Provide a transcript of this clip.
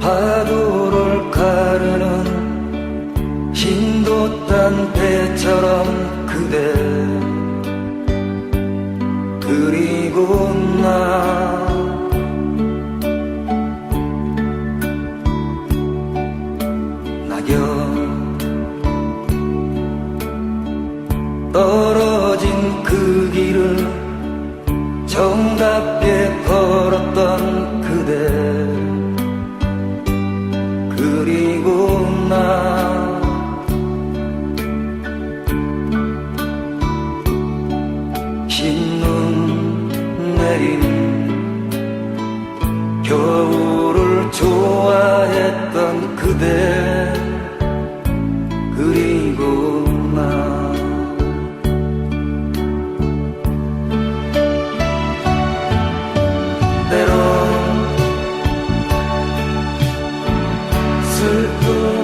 파도를 가르는 딴 배처럼 그대 그리고 나. 낙엽 떨어진 그 길을 정답게 걸었던 내린 겨울을 좋아했던 그대 그리고 나 때론 슬픈